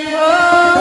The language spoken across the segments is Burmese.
မြ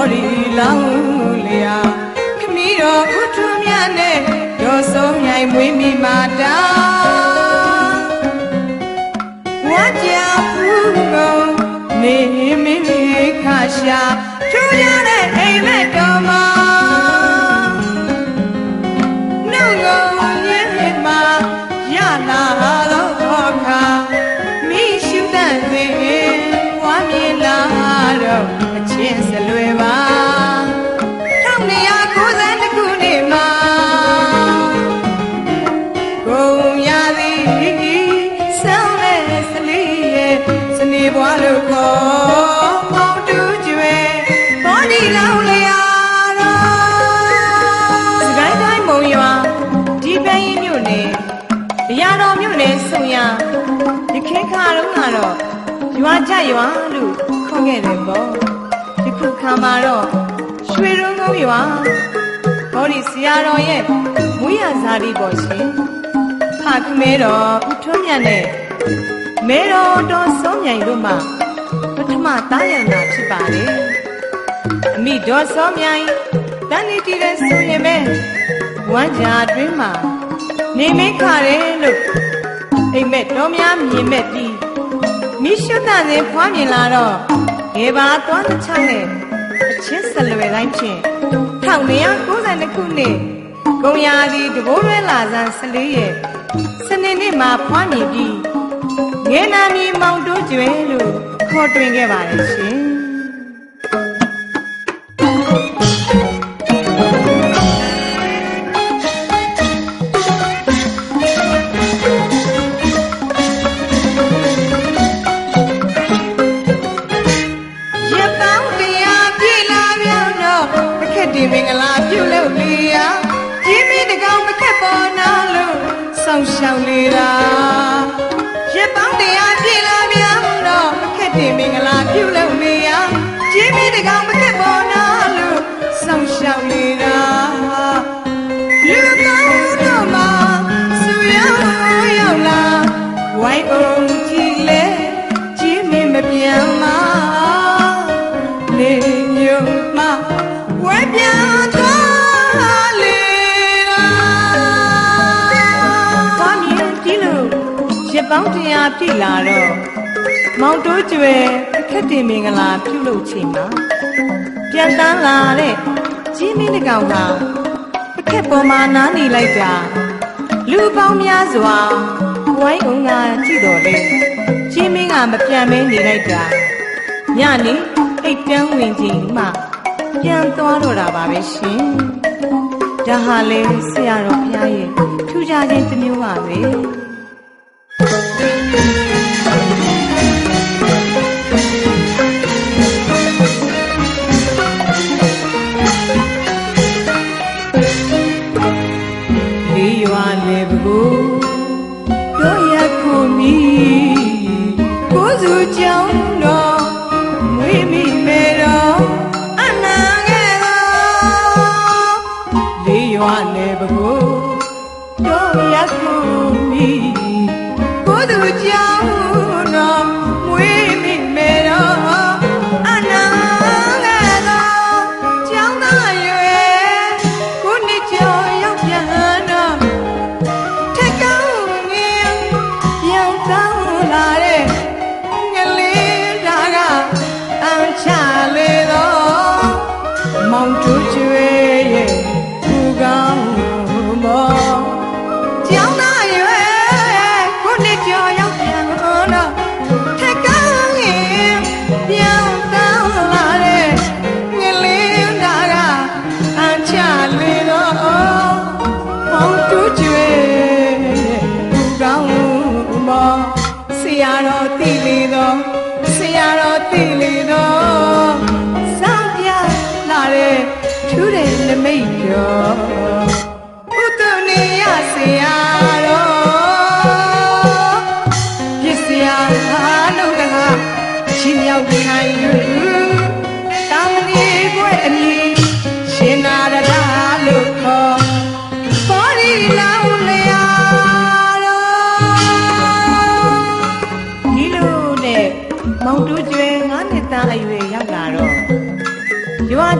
ဘော်ဒီလောင်းလျာခမီးတော်ဥထုမြတ်နဲ့ဒေါ်စုံမြိုင်မွေးမိမာတာဝါကြပူကုန်နေမင်းလေးခါရှာထူရ ကတော့ရွာကြရွာလို့ခေါ်ခဲ့တယ်ပေါ့ဒီခုခါမှာတော့ရွှေရုံးကုန်းရွာဘောဒီဆရာတော်ရဲ့မွေးရဇာတိပေါ်ရှင်ဖခမဲတော်ဦးထွန်းမြတ်နဲ့မဲတော်တော်စောမြိုင်တို့မှပထမတားရနာဖြစ်ပါတယ်အမိဒေါ်စောမြိုင်တန်နေတီတဲ့ဆိုရင်ပဲဝမ်းကြာအတွင်းမှာနေမင်းခါတယ်လို့အိမ်မက်တော်များမြင်မဲ့ပြီး မိရှုတန်စဉ်ဖွားမြင်လာတော့ငယ်ပါသွားတစ်ချောင်းနဲ့အချင်းဆက်လွယ်တိုင်းဖြင့်1992ခုနှစ်ကုံရာဒီတဘိုးရဲလာဆန်း14ရက်စနေနေ့မှာဖွားမြင်ပြီးငယ်နာမီမောင်တိုးကျွဲလို့ခေါ်တွင်ခဲ့ပါတယ်ရှင် ပောင်းတရားပြည့်လာတော့မောင်တိုးကျွယ်အခက်တင်မင်္ဂလာပြုလုပ်ချိန်မှာပြန်တန်းလာတဲ့ကြီးမင်းတကောင်ကအခက်ပေါ်မှာနားနေလိုက်တာလူပေါင်းများစွာဝိုင်းအောင်ကကြည့်တော်လေကြီးမင်းကမပြန်မဲနေလိုက်တာညနေအိတ်တန်းဝင်ချိန်မှပြန်သွားတော့တာပါပဲရှင်။ဒါဟာလေဆရာတော်ဘုရားရဲ့ထူးခြားခြင်းတစ်မျိုးပါပဲ။ လေးရွာလေပကိုတို့ရခုမီကိုယ်စုကြောင်းတော်မွေးမိမေတော်အနာငယ်တော်လေးရွာလေပကိုတို့ရခုမီ Seujau. ဆရာတော်တိလေတော်စောင်းပြလာတဲ့ထူးတဲ့နမိတ်တော်ဥတ္တနေရဆရာ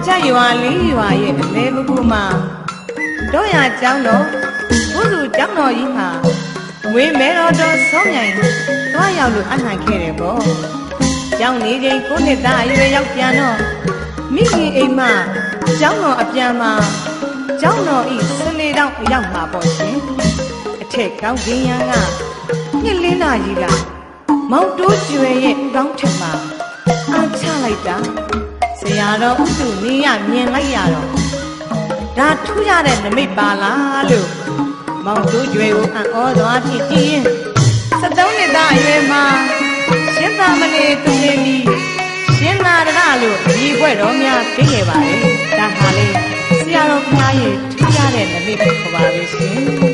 ရွာချရွာလေးရွာရဲ့အလဲကကူမှာတော့ရကျောင်းတော်ဘုသူကျောင်းတော်ကြီးမှာဝင်းမဲတော်တော်ဆုံးမြိုင်သွားရောက်လို့အနှံခဲ့တယ်ပေါ့ကျောင်းနေချိန်ကိုနှစ်သားအရွယ်ရောက်ပြန်တော့မိခင်အိမ်မှာကျောင်းတော်အပြန်မှာကျောင်းတော်ဤစနေတောင်ရောက်မှာပေါ့ရှင်အထက်ကောင်းကင်ရန်ကညစ်လင်းလာကြီးလာမောင်တိုးကျွယ်ရဲ့ကောင်းထက်မှာအားချလိုက်တာ ဆရာတော်ဥတုနေရမြင်လိုက်ရတော့ဒါထူးရတဲ့နမိတ်ပါလားလို့မောင်တိုးကျွယ်ကိုအံ့ဩသွားဖြစ်ကြည့်ရင်73နှစ်သားအရွယ်မှာရှင်သာမဏေသူနေပြီးရှင်နာရရလို့ဒီဘွဲ့တော်များသိခဲ့ပါလေဒါဟာလေဆရာတော်ဖရားရဲ့ထူးခြားတဲ့နမိတ်ကိုခေါ်ပါပဲရှင်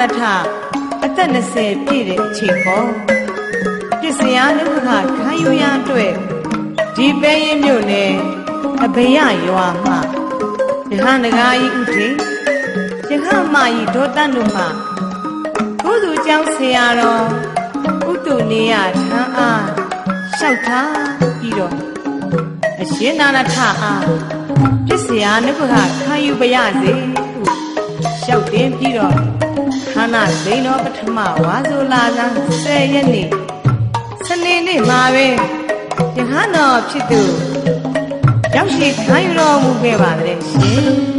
နာရထအသက်20ပြည့်တဲ့အချိန်ပေါ့ပစ္စယနုခခခံယူရအတွက်ဒီပဲရင်မြို့နယ်အဘေရရွာမှာရဟန်းတကားကြီးဥထေရခမကြီးဒေါတန်တို့မှကိုသူကျောင်းဆရာတော်ဥတုနေရထမ်းအားလျှောက်ထားပြီးတော့အရှင်နာရထအားပစ္စယနုပခခံယူပါရစေဟုလျှောက်တင်ပြီးတော့ ခန္ဓာသိန်းတော်ပထမဝါဆိုလာဇန်10ရက်နေ့စနေနေ့မှာပဲရဟန်းတော်ဖြစ်သူရောက်ရှိခံယူတော်မူခဲ့ပါတဲ့ရှင်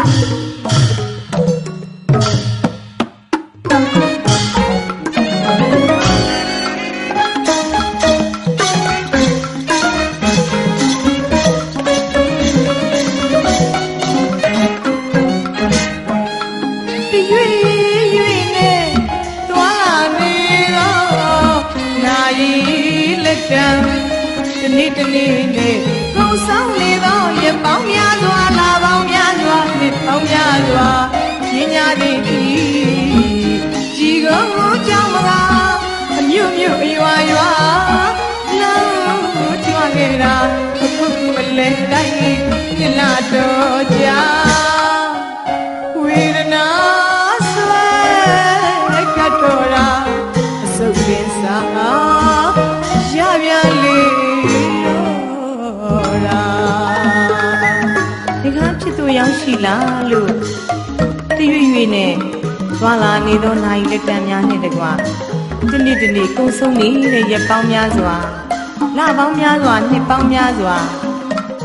တော့ရာဒီကားဖြစ်သူရောက်ရှိလားလို့တရွေ့ရွေ့နဲ့သွားလာနေသောနိုင်လက်တံများနဲ့တကွာဒီနေ့ဒီနေ့ကုံဆုံးနေတဲ့ရက်ပေါင်းများစွာလပေါင်းများစွာနှစ်ပေါင်းများစွာ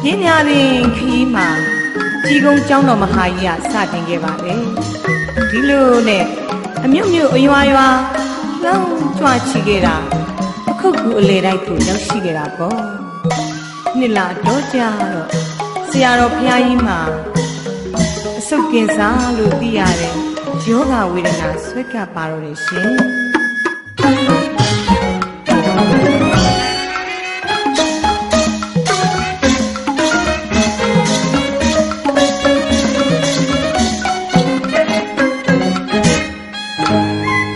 ပညာပင်ခီးမှာကြီးကုန်းကျောင်းတော်မဟာကြီးကစတင်ခဲ့ပါလေဒီလိုနဲ့အမြုပ်မြုပ်အရွာရွာလောင်းကြွဆွာချီခဲ့တာအခုကူအလေတိုက်ကိုရောက်ရှိခဲ့တာပေါ့ နှစ်လတော့ကြာတော့ဆရာတော်ဘုရားကြီးမှာအစုတ်ကင်စားလို့သိရတယ်ယောဂဝေဒနာဆွဲကပ်ပါတော့တယ်ရှင်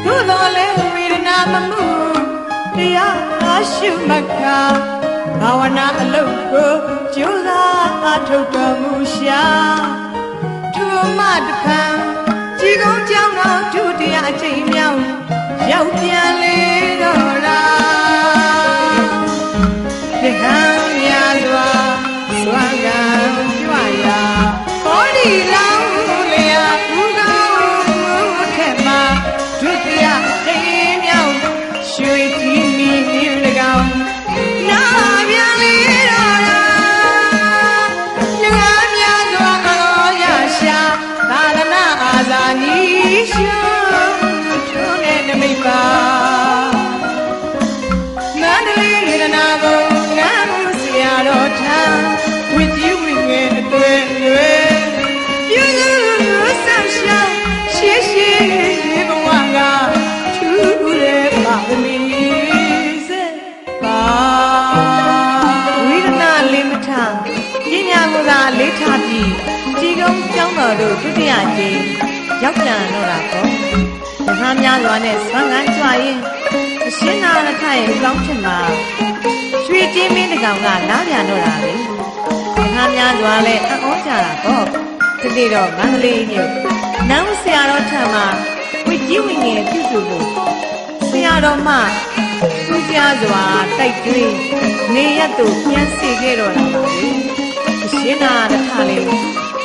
သို့တော်လည်းဝေဒနာမမှုတရားအားရှုမှတ်က ဘာဝနာအလုပ်ကိုကြိုးစားအားထုတ်တော်မူရှာထိုမတခံជីကုန်းကြောင်းတော်ဒုတိယအချိန်မြောက်ရောက်ပြန်လေတော့လားဒီဟံမြာစွာစွာကံကြွရာဟောဒီလောင်းလျာ လေးထားပြီးជីကုန်းကျောင်းတော်တို့ဒုတိယကျင်းရောက်ပြန်တော့တာပေါ့တခါများစွာနဲ့ဆွမ်းငန်းကြွရင်အရှင်းနာရထရဲ့ကောင်းချင်မှာရွှေကျင်းမင်းတကောင်ကနားပြန်တော့တာလေတခါများစွာလဲအံ့ဩကြတာပေါ့ဒီနေ့တော့မန္တလေးမြို့နောင်ဆရာတော်ထံမှာဝိကြီးဝိငယ်ပြုစုဖို့ဆရာတော်မှသူကြားစွာတိုက်တွင်းနေရက်တို့ပြန်စီခဲ့တော့တာပါလေ အရှင်းနာရထလေး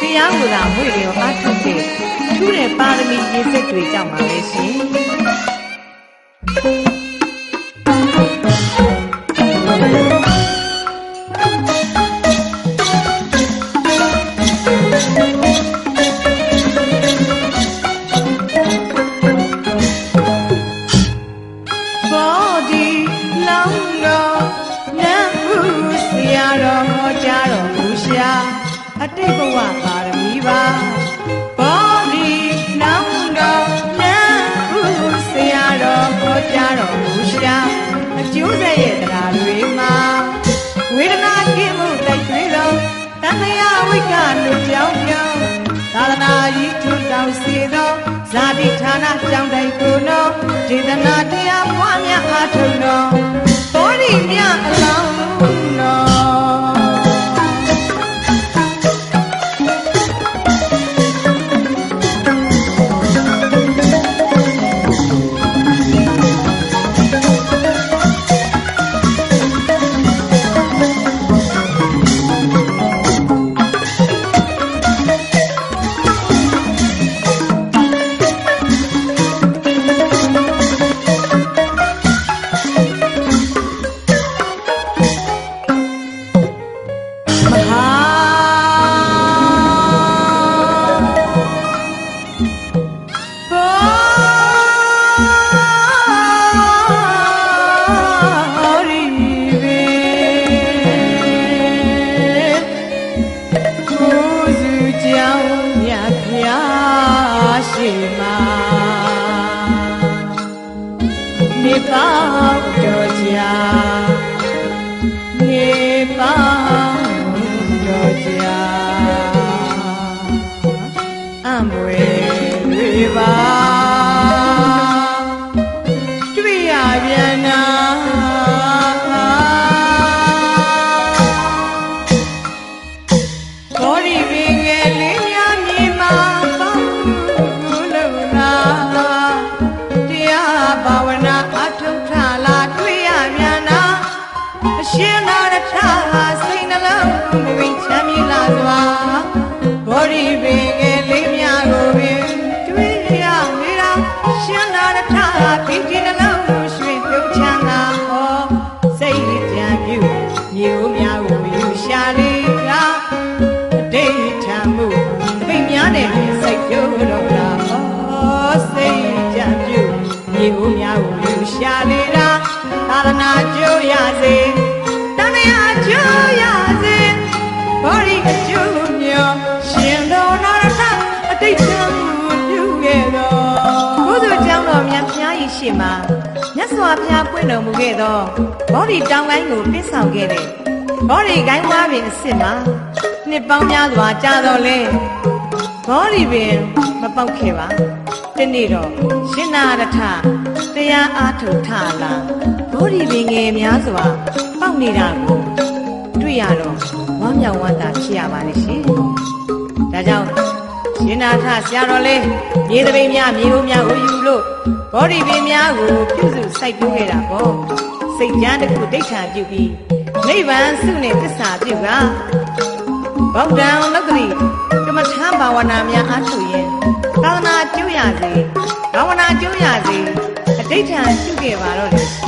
တရားမူတာမွေလျောအားထုတ်တဲ့ထူးတဲ့ပါရမီရည်စက်တွေကြောင့်ပါလေရှင် များကိုလူရှာနေတာသာသနာကျိုးရစေတဏှာကျိုးရစေဘောရီကကျိုးမြောရှင်တော်နာရထအတိတ်ကပြုခဲ့တော်ဘုသူကြောင့်တော်မြတ်ဖျားကြီးရှင်မှာမြတ်စွာဘုရားပွင့်တော်မူခဲ့သောဘောရီတောင်းလိုင်းကိုပြဆောင်ခဲ့တဲ့ဘောရီကိုင်းဝါပင်အစ်စ်မှာနှစ်ပေါင်းများစွာကြာတော်လဲဘောရီပင်မပေါက်ခဲ့ပါတနေ့တော့ရှင်နာရထ ရားအားထုတ်ထလာဘောရိပင်ငယ်များစွာပေါက်နေတာကိုတွေ့ရတော့ဝမ်းမြောက်ဝမ်းသာဖြစ်ရပါလိမ့်ရှင်ဒါကြောင့်ရှင်နာထဆရာတော်လဲမြေသပိန်များမြေဦးများကိုယူလို့ဘောရိပင်များကိုပြုစုစိုက်ပျိုးခဲ့တာပေါ့စိတ်ကြမ်းတစ်ခုဒိဋ္ဌာပြုပြီးနိဗ္ဗာန်စုနဲ့သစ္စာပြုကဗုဒ္ဓံလက္ခဏီကမ္မထာဘာဝနာများအားထုတ်ရင်သာသနာကျိုးရစေဘာဝနာကျိုးရစေအ ဋိဋ္ဌံပြုခဲ့ပါတော့လေရှ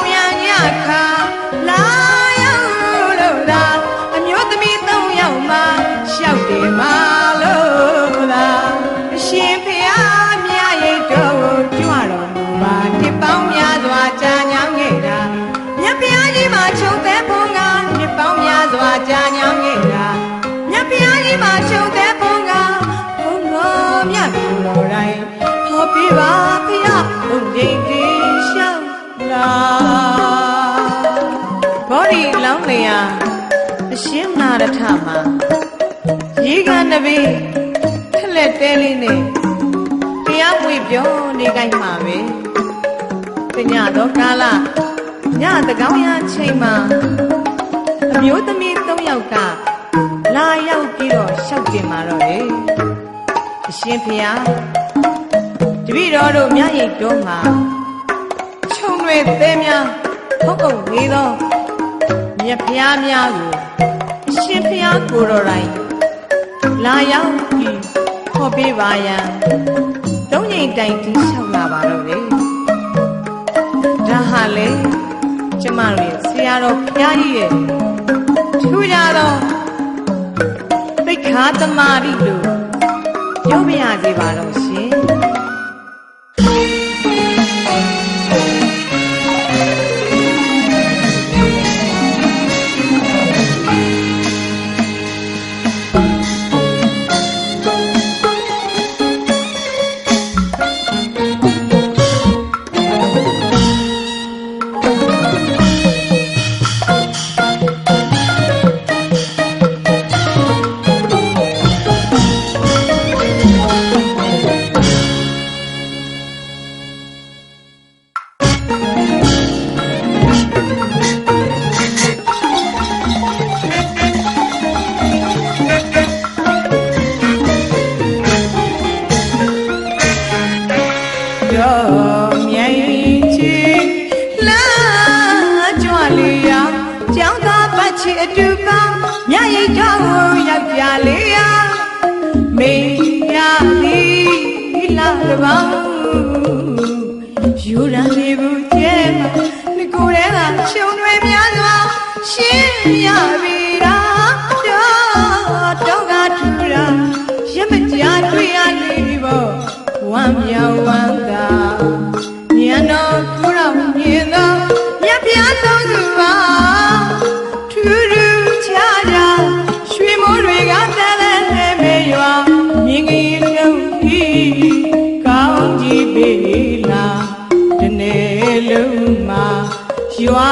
င်ရညခါလာ ရှင်းနာရထမှာရေကန်တပီးထလက်တဲလေးနဲ့တရားဝေပြောနေကြိုက်မှာပဲပညာတော်ကာလညတကောင်းရချိန်မှာအမျိုးသမီး၃ယောက်ကလာရောက်ပြီးတော့ရှောက်တင်มาတော့လေအရှင်ဖျားတပည့်တော်တို့မြတ်ရိတ်တော်မှာခြုံတွေသဲများဟုတ်ကုန်နေသောမြတ်ဖျားများကိုအ ရှင်ဖျားကိုယ်တော်တိုင်လာရောက်ပြီးဟောပေးပါရန်သုံးငိမ်တိုင်တီးလျှောက်လာပါတော့လေဒါဟာလေကျမတို့ရဲ့ဆရာတော်ဖျားကြီးရဲ့ထူကြတော့သိက္ခာသမารိလို့ပြောပြရစီပါတော့ရှင်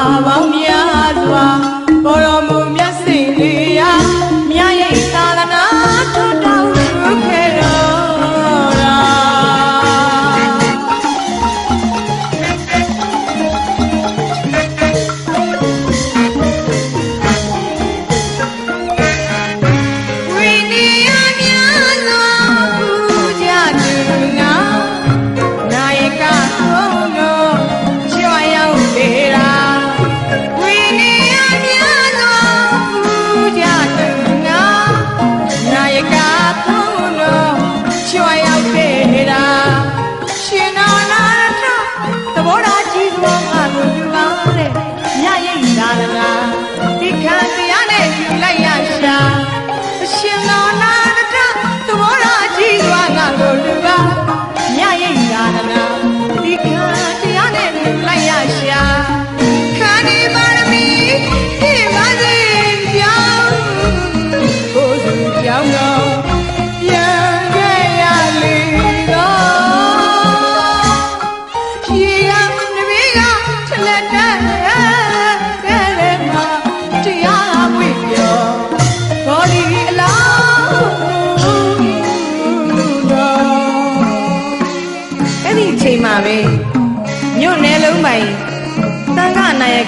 ရွာပေါင်းများစွာ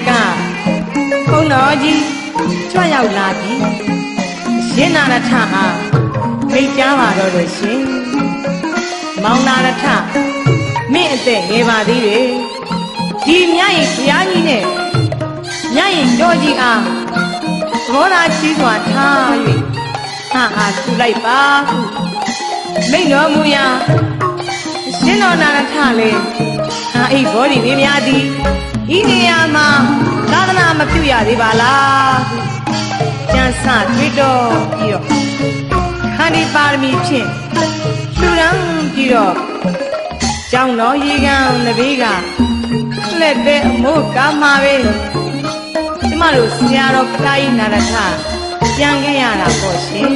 ကဘုန်းတော်ကြီးကြွရောက်လာပြီရှင်းနာရထအားမိတ်ကြားပါတော့လို့ရှင်မောင်နာရထမင်းအသက်ငယ်ပါသေးတယ်ဒီမြရင်ဘုရားကြီးနဲ့မြရင်တော်ကြီးအားသဘောထားကြီးစွာထား၍ဟာအားထူလိုက်ပါဟုမိန့်တော်မူရာရှင်တော်နာရထလည်းအာအိဘောဒီမိများသည် ဤနေရာမှာသာသနာမပြုရသေးပါလားဟုကျမ်းစတွေ့တော်ပြီးတော့ခန္ဒီပါရမီဖြင့်လူရန်ပြီးတော့ကြောင်တော်ရေကန်နဘေးကလက်တဲ့အမိုးကားမှာပဲကျမတို့ဆရာတော်ဖရာကြီးနာရထပြန်ခဲ့ရတာပေါ့ရှင်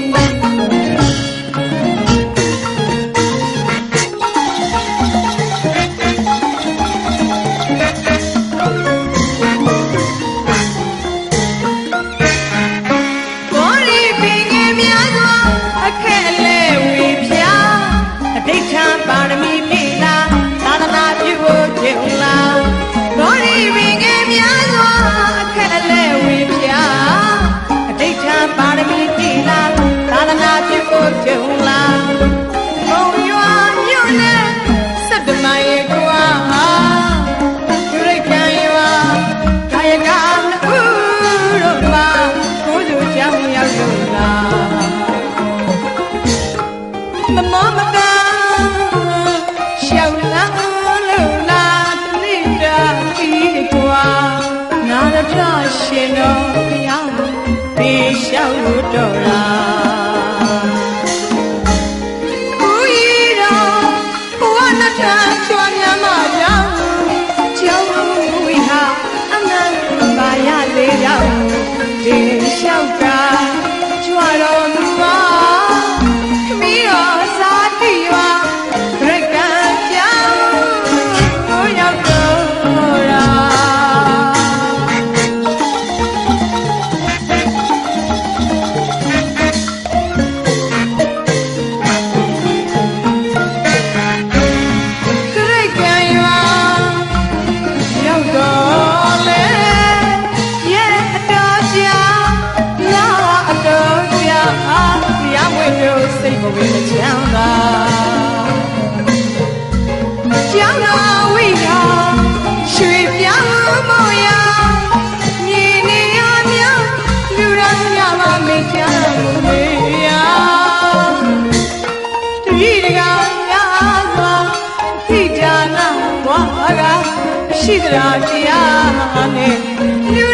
ပြေရှောင်းလို့ ရှိသ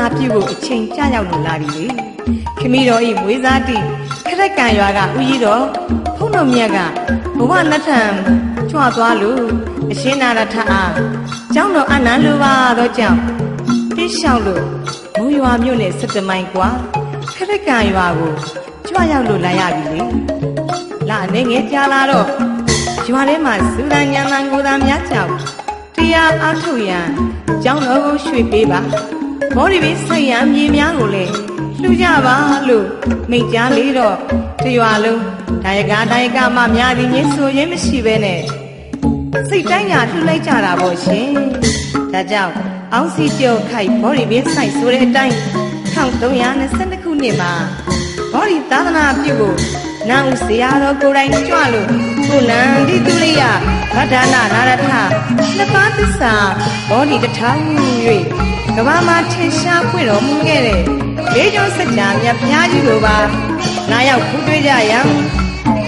နာပြုဖို့အချိန်ကြာရောက်လို့လာပြီလေခမီးတော်ဤမွေးစားတိခရက်ကံရွာကဦးကြီးတော်ဖုန်းတော်မြတ်ကဘဝနတ်ထံကြွသွားလို့အရှင်းနာရထအားကျောင်းတော်အနန္လိုပါတော့ကြောင့်တိလျှောက်လို့မူရွာမြို့နဲ့စက်တမိုင်ကွာခရက်ကံရွာကိုကြွရောက်လို့လာရပြီလေလာအနေငယ်ကြာလာတော့ရွာထဲမှာစူရန်ညံတန်ကိုယ်သာများကြောက်တရားအားထုတ်ရန်ကျောင်းတော်ကိုရွှေ့ပေးပါ မော်ဒီဘီဆိုင်ရန်မြေများကိုလည်းလှူကြပါလို့မိန့်ကြားလေတော့တရွာလုံးဒါယကဒါယကမများသည်ညင်းဆိုရင်မရှိပဲနဲ့စိတ်တိုင်းကလှူလိုက်ကြတာပေါ့ရှင်ဒါကြောင့်အောင်းစီကျော်ခိုက်ဘော်ဒီဘီဆိုင်ဆိုတဲ့အတိုင်း1322ခုနှစ်မှာဘော်ဒီသာသနာပြုဖို့နာဦးဆရာတော်ကိုယ်တိုင်ကြွလို့ကိုလံဒီသူရိယဗဒ္ဒနာနာရထနှစ်ပါးသစ္စာဘောဓိတထောင်၍ ကမ္ဘာမှာထင်ရှားဖွင့်တော်မူခဲ့တဲ့လေးကျောင်းစကြာမြတ်ဘုရားကြီးတို့ပါနားရောက်ခူးတွေ့ကြရန်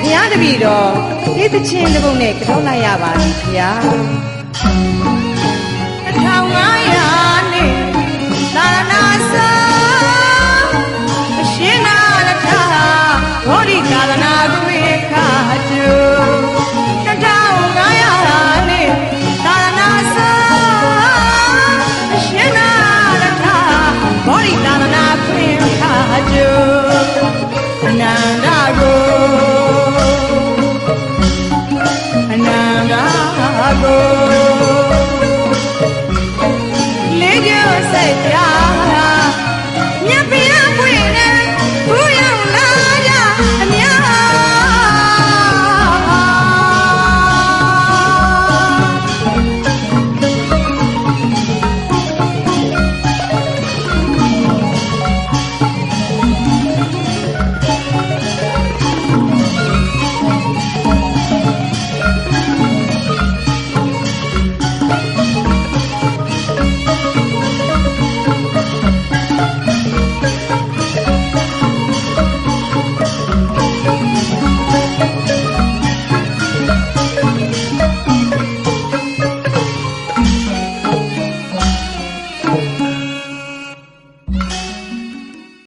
ဘုရားတပည့်တော်ဒီသချင်းတစ်ပုဒ်နဲ့ကြောက်လိုက်ရပါပြီခင်ဗျာ1500